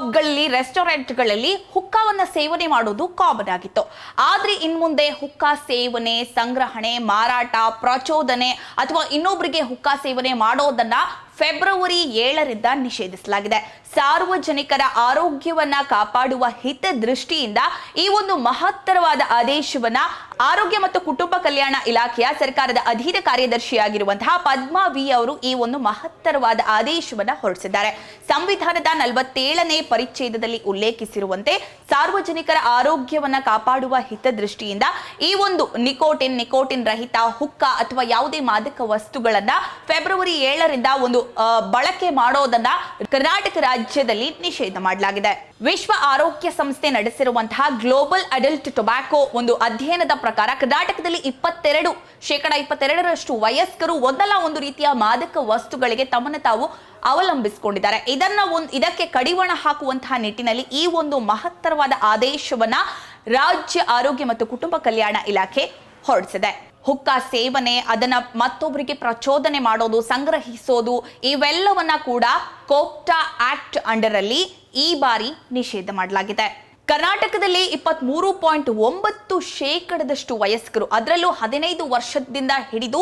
ಪಬ್ಗಳಲ್ಲಿ, ರೆಸ್ಟೋರೆಂಟ್ಗಳಲ್ಲಿ ಹುಕ್ಕಾವನ್ನ ಸೇವನೆ ಮಾಡೋದು ಕಾಮನ್ ಆಗಿತ್ತು. ಆದರೆ ಇನ್ಮುಂದೆ ಹುಕ್ಕಾ ಸೇವನೆ, ಸಂಗ್ರಹಣೆ, ಮಾರಾಟ, ಪ್ರಚೋದನೆ ಅಥವಾ ಇನ್ನೊಬ್ಬರಿಗೆ ಹುಕ್ಕಾ ಸೇವನೆ ಮಾಡೋದನ್ನ ಫೆಬ್ರವರಿ ಏಳರಿಂದ ನಿಷೇಧಿಸಲಾಗಿದೆ. ಸಾರ್ವಜನಿಕರ ಆರೋಗ್ಯವನ್ನ ಕಾಪಾಡುವ ಹಿತದೃಷ್ಟಿಯಿಂದ ಈ ಒಂದು ಮಹತ್ತರವಾದ ಆದೇಶವನ್ನ ಆರೋಗ್ಯ ಮತ್ತು ಕುಟುಂಬ ಕಲ್ಯಾಣ ಇಲಾಖೆಯ ಸರ್ಕಾರದ ಅಧೀನ ಕಾರ್ಯದರ್ಶಿಯಾಗಿರುವಂತಹ ಪದ್ಮಾ ವಿ ಅವರು ಈ ಒಂದು ಮಹತ್ತರವಾದ ಆದೇಶವನ್ನ ಹೊರಡಿಸಿದ್ದಾರೆ. ಸಂವಿಧಾನದ ನಲವತ್ತೇಳನೇ ಪರಿಚ್ಛೇದದಲ್ಲಿ ಉಲ್ಲೇಖಿಸಿರುವಂತೆ ಸಾರ್ವಜನಿಕರ ಆರೋಗ್ಯವನ್ನ ಕಾಪಾಡುವ ಹಿತದೃಷ್ಟಿಯಿಂದ ಈ ಒಂದು ನಿಕೋಟಿನ್ ನಿಕೋಟಿನ್ ರಹಿತ ಹುಕ್ಕ ಅಥವಾ ಯಾವುದೇ ಮಾದಕ ವಸ್ತುಗಳನ್ನ ಫೆಬ್ರವರಿ ಏಳರಿಂದ ಒಂದು ಬಳಕೆ ಮಾಡೋದನ್ನ ಕರ್ನಾಟಕ ರಾಜ್ಯದಲ್ಲಿ ನಿಷೇಧ ಮಾಡಲಾಗಿದೆ. ವಿಶ್ವ ಆರೋಗ್ಯ ಸಂಸ್ಥೆ ನಡೆಸಿರುವಂತಹ ಗ್ಲೋಬಲ್ ಅಡಲ್ಟ್ ಟೊಬ್ಯಾಕೊ ಒಂದು ಅಧ್ಯಯನದ ಪ್ರಕಾರ ಕರ್ನಾಟಕದಲ್ಲಿ ಇಪ್ಪತ್ತೆರಡು, ಶೇಕಡ ಇಪ್ಪತ್ತೆರಡರಷ್ಟು ವಯಸ್ಕರು ಒಂದಲ್ಲ ಒಂದು ರೀತಿಯ ಮಾದಕ ವಸ್ತುಗಳಿಗೆ ತಮ್ಮನ್ನು ತಾವು ಅವಲಂಬಿಸಿಕೊಂಡಿದ್ದಾರೆ. ಇದನ್ನ ಒಂದು, ಇದಕ್ಕೆ ಕಡಿವಾಣ ಹಾಕುವಂತಹ ನಿಟ್ಟಿನಲ್ಲಿ ಈ ಒಂದು ಮಹತ್ತರವಾದ ಆದೇಶವನ್ನ ರಾಜ್ಯ ಆರೋಗ್ಯ ಮತ್ತು ಕುಟುಂಬ ಕಲ್ಯಾಣ ಇಲಾಖೆ ಹೊರಡಿಸಿದೆ. ಹುಕ್ಕ ಸೇವನೆ, ಅದನ್ನ ಮತ್ತೊಬ್ಬರಿಗೆ ಪ್ರಚೋದನೆ ಮಾಡೋದು, ಸಂಗ್ರಹಿಸೋದು, ಇವೆಲ್ಲವನ್ನ ಕೂಡ ಕೋಪ್ಟಾ ಆಕ್ಟ್ ಅಂಡರ್ ಅಲ್ಲಿ ಈ ಬಾರಿ ನಿಷೇಧ ಮಾಡಲಾಗಿದೆ. ಕರ್ನಾಟಕದಲ್ಲಿ ಇಪ್ಪತ್ತ್ ಮೂರು ಪಾಯಿಂಟ್ ಒಂಬತ್ತು ಶೇಕಡದಷ್ಟು ವಯಸ್ಕರು, ಅದರಲ್ಲೂ ಹದಿನೈದು ವರ್ಷದಿಂದ ಹಿಡಿದು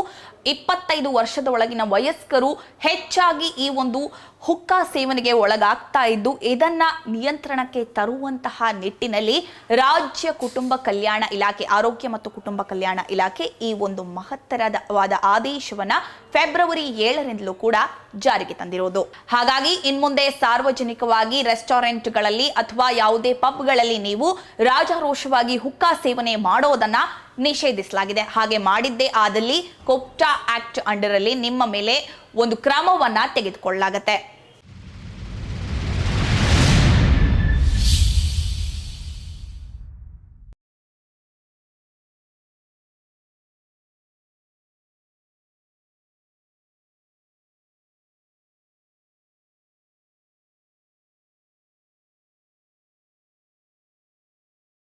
ಇಪ್ಪತ್ತೈದು ವರ್ಷದ ಒಳಗಿನ ವಯಸ್ಕರು ಹೆಚ್ಚಾಗಿ ಈ ಒಂದು ಹುಕ್ಕಾ ಸೇವನೆಗೆ ಒಳಗಾಗ್ತಾ ಇದ್ದು, ಇದನ್ನ ನಿಯಂತ್ರಣಕ್ಕೆ ತರುವಂತಹ ನಿಟ್ಟಿನಲ್ಲಿ ರಾಜ್ಯ ಕುಟುಂಬ ಕಲ್ಯಾಣ ಇಲಾಖೆ, ಆರೋಗ್ಯ ಮತ್ತು ಕುಟುಂಬ ಕಲ್ಯಾಣ ಇಲಾಖೆ ಈ ಒಂದು ಮಹತ್ತರವಾದ ಆದೇಶವನ್ನ ಫೆಬ್ರವರಿ ಏಳರಿಂದಲೂ ಕೂಡ ಜಾರಿಗೆ ತಂದಿರೋದು. ಹಾಗಾಗಿ, ಇನ್ಮುಂದೆ ಸಾರ್ವಜನಿಕವಾಗಿ ರೆಸ್ಟೋರೆಂಟ್ಗಳಲ್ಲಿ ಅಥವಾ ಯಾವುದೇ ಪಬ್ಗಳಲ್ಲಿ ನೀವು ರಾಜಾರೋಷವಾಗಿ ಹುಕ್ಕಾ ಸೇವನೆ ಮಾಡೋದನ್ನ ನಿಷೇಧಿಸಲಾಗಿದೆ. ಹಾಗೆ ಮಾಡಿದ್ದೇ ಆದಲ್ಲಿ ಕೊಪ್ಟಾ ಆಕ್ಟ್ ಅಂಡರಲ್ಲಿ ನಿಮ್ಮ ಮೇಲೆ ಒಂದು ಕ್ರಮವನ್ನ ತೆಗೆದುಕೊಳ್ಳಲಾಗತ್ತೆ.